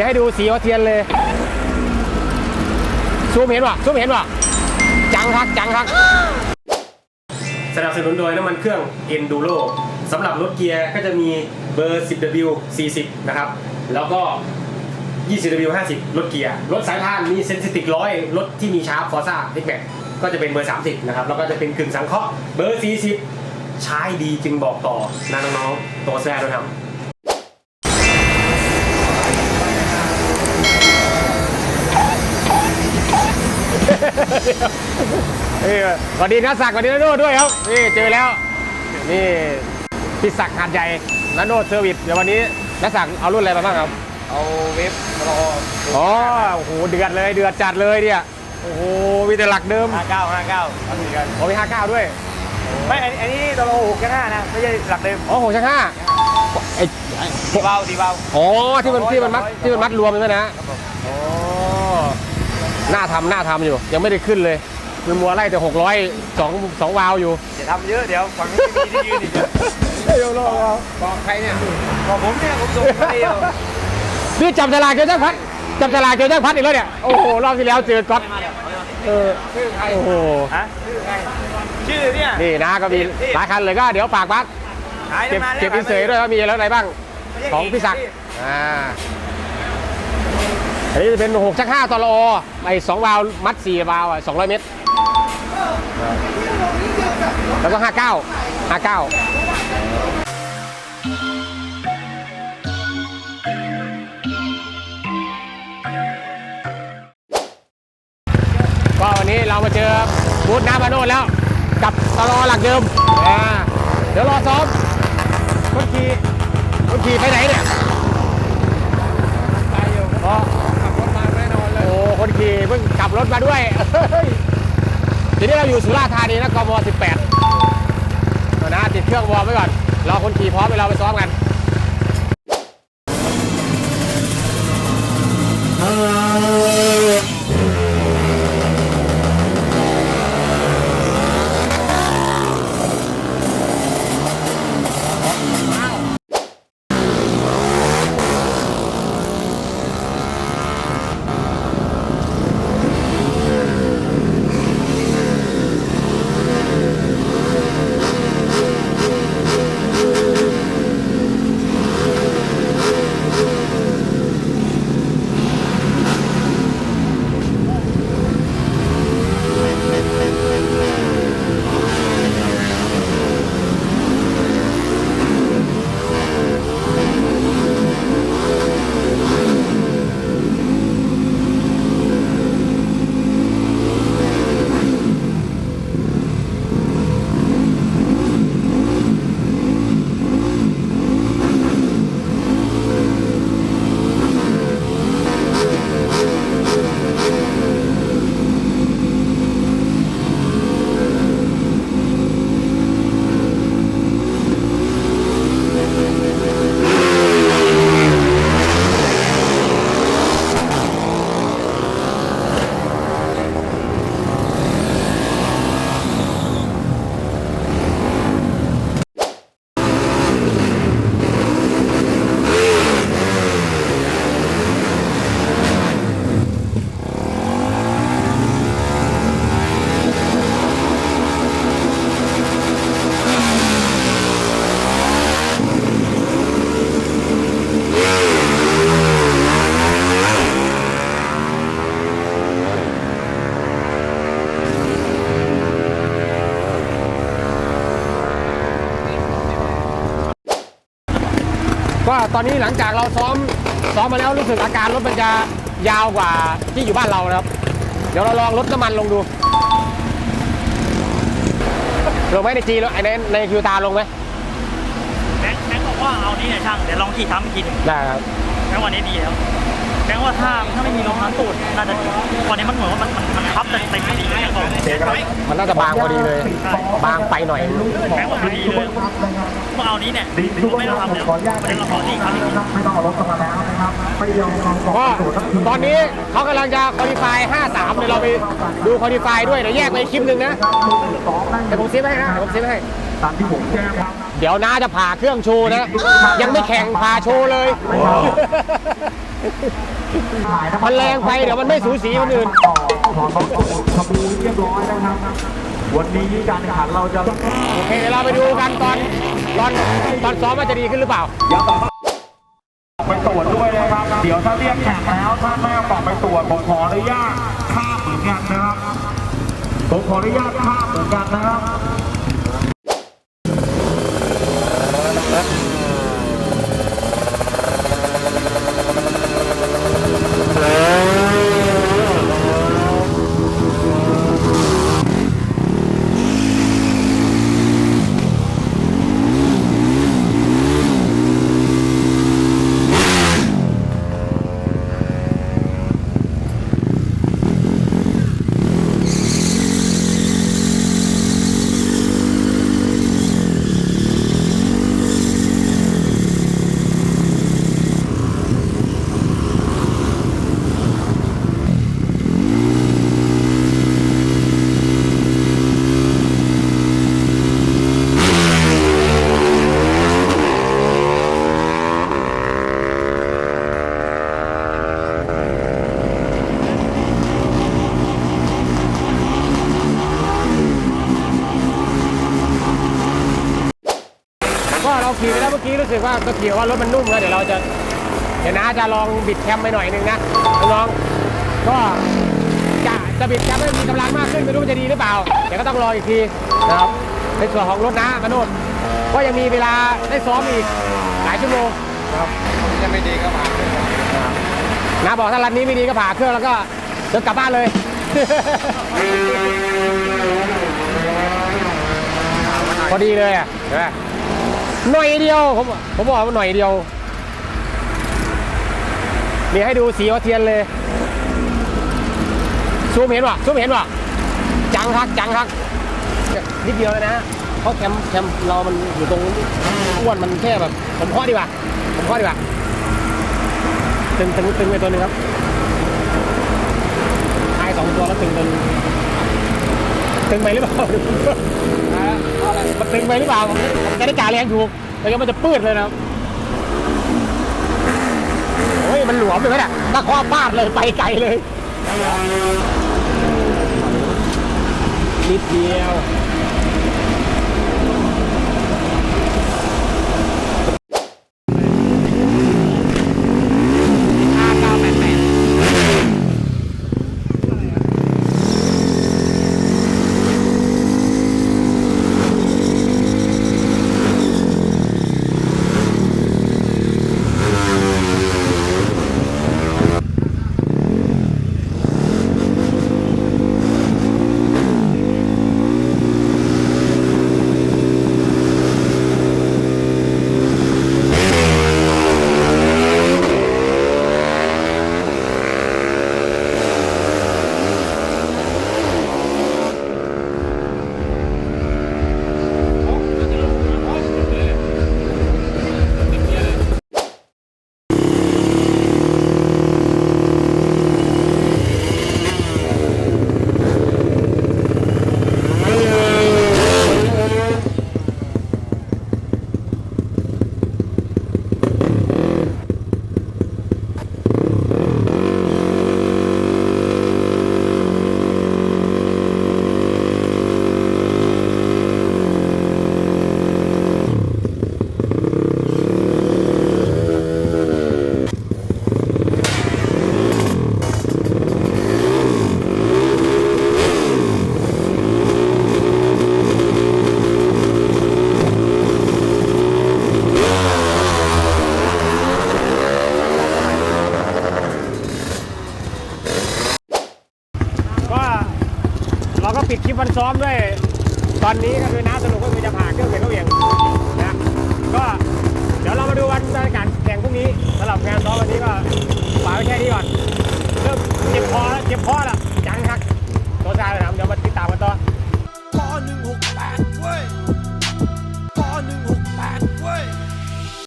ีให้ดูสีหัเทียนเลยซูมเห็นวะซูมเห็นวะจังคักจังคักสนับสนุนโดยน้ำมันเครื่อง Enduro สำหรับรถเกียร์ก็จะมีเบอร์ 10W 40 นะครับ แล้วก็ 20W 50 รถเกียร์ รถสายพานมีเซนซิติกร้อยรถที่มีชาร์ปฟอร์ซ่าทิกแม็กก็จะเป็นเบอร์ 30 นะครับ แล้วก็จะเป็นกึ่งสังเคราะห์เบอร์ 40 ใช้ดีจึงบอกต่อนะน้องๆตัวแซ่ด้วยครับ นี่สวัสดีนักศักดิ์สวัสดีนาโนด้วยครับ นี่เจอแล้ว นี่พี่ศักดิ์หาดใหญ่นาโนเซอร์วิสเดี๋ยววันนี้นักศักดิ์เอารุ่นอะไรมาบ้างครับ เอาเว็บรออ๋อโอ้โหเดือดเลยเดือดจัดเลยเนี่ย โอ้โหมีแต่หลักเดิมห้าเก้าห้าเก้าทำเหมือนกันโอ้มีห้าเก้าด้วย ไม่อันอันนี้ตัวโลหกแค่ห้านะ ไม่ใช่หลักเดิมอ๋อหกชั้นห้าไอ้ดีเบาดีเบาอ๋อที่มันที่มันมัดร้อยที่มันมัดรวมใช่ไหมนะอ๋ อน่าทำน่าทำอยู่ ยังไม่ได้ขึ้นเลยมันมัวไล่แต่หกร้อยสองสองวาล์วอยู่อย่าทำเยอะเดี๋ยวฝั่งนี้ไม่มีที่ยืนอีกเดี๋ยวรอบอกใครเนี่ยบอกผมเนี่ยผมส่งมาเดียวนี่จับฉลากเจอแจ็คพัดจับฉลากเจอแจ็คพัดอีกแล้วเนี่ยโอ้โหรอบที่แล้วเจอก๊อตเออโอ้โหฮะชื่อเนี่ยนี่นะก็มีหลายคันเลยก็เดี๋ยวฝากบัสหายเก็บนานแล้วเก็บอินเสยด้วยว่ามีแล้วอะไรบ้างไม่ใช่ของพี่ศักดิ์อ่า อันนี้จะเป็น6ชัก5ตลอไอ้2วาล์วมัด4วาล์วอะ200 เมตร แล้วก็ 59 59ก็วันนี้เรามาเจอบูธน้ำมาโนดแล้วกับตลอหลักเดิม เดี๋ยวรอซ้อมคนขี่คนขี่ไปไหนเนี่ย ไปอยู่ อ๋อ ขับรถมาแน่นอนเลย โอ้คนขี่เพิ่งขั บรถมาด้วยเฮ้ยทีนี้เราอยู่สุราษฎร์ธานีนะกม18นะติดเครื่องวอร์มไว้ก่อน รอคนขี่พร้อมไปเราไปซ้อมกัน ก็ตอนนี้หลังจากเราซ้อมซ้อมมาแล้วรู้สึกอาการรถมันจะยาวกว่าที่อยู่บ้านเรานะครับ เดี๋ยวเราลองลดน้ำมันลงดูลงไหมในจีไอ้ในในคิวตาลงไหมแบงค์แบงค์บอกว่าเอานี่เนี่ยช่างเดี๋ยวลองขี่ทำอีกทีหนึงได้ครับ แบงค์วันนี้ดีแล้วแบงค์ว่าถ้าถ้าไม่มีรองเท้าตูดน่าจะดีวันนี้มันเหมือนว่ามันมันมันพับเต็มเต็มดีแบงค์บอกมันน่าจะบางพอดีเลย บางไปหน่อย แบงค์บอกพอดีเลยพวกเอานี้เนี่ยไม่ต้องทำแล้ววันนี้เราขอที่ทำอีกทีก็ตอนนี้เขากำลังจะคอลี่ไฟ53เดี๋ยวเราไปดูคอลี่ไฟด้วยเดี๋ยวแยกไปคลิปหนึ่งนะเดี๋ยวผมเซฟให้นะเดี๋ยวผมเซฟให้ตามที่ผมแจ้งครับ เดี๋ยวน้าจะผ่าเครื่องโชว์นะ ยังไม่แข่งผ่าโชว์เลย มันแรงไปเดี๋ยวมันไม่สูสีคนอื่น ขอต้องขบูเรียบร้อยนะครับ วันนี้การแข่งขันเราจะโอเคเดี๋ยวเราไปดูกันตอนตอนตอนซ้อมมันจะดีขึ้นหรือเปล่า ไปตรวจด้วยนะครับ เดี๋ยวถ้าเรียกแข่งแล้วถ้าแม่บอกไปตรวจผมขออนุญาตข้ามเหมือนกันนะครับผมขออนุญาตข้ามเหมือนกันนะครับ ก็เรา ขี่ไปแล้วเมื่อกี้รู้สึกว่าก็ขี่ว่ารถมันนุ่มนะเดี๋ยวเราจะเดี๋ยวนะจะลองบิดแคมไปหน่อยหนึงนะน้องๆก็จะจะบิดแคมให้มีกำลังมากขึ้นไม่รู้มันจะดีหรือเปล่าเดี๋ยวก็ต้องรออีกทีนะครับในส่วนของรถนะมโนดก็ยังมีเวลาได้ซ้อมอีกหลายชั่วโมงนะครับยังไม่ดีก็ผ่านะบอกถ้ารันนี้ไม่ดีก็ผ่าเครื่องแล้วก็เดินกลับบ้านเลยพอดีเลยอะเห็นไหม หน่อยเดียวผมผมบอกว่าหน่อยเดียวนี่ให้ดูสีหัวเทียนเลยซูมเห็นวะซูมเห็นวะจังคักจังคักนิดเดียวเลยนะเพราะแคมแคมเรามันอยู่ตรงอ้วนมันแค่แบบ ผมเคาะดีกว่าผมเคาะดีกว่าตึงตึงตึงไปตัวหนึงครับท้สองตัวแล้วตึงตึง ตึงไปหรือเปล่ามันตึงไปหรือเปล่าผมจะได้จ่าแรงถูกไม่งั้นมันจะปืดเลยนะโอ้ยมันหลวมเลยนะตะคว้าบ้าดเลยไปไกลเลยนิดเดียว วันนี้ก็คือ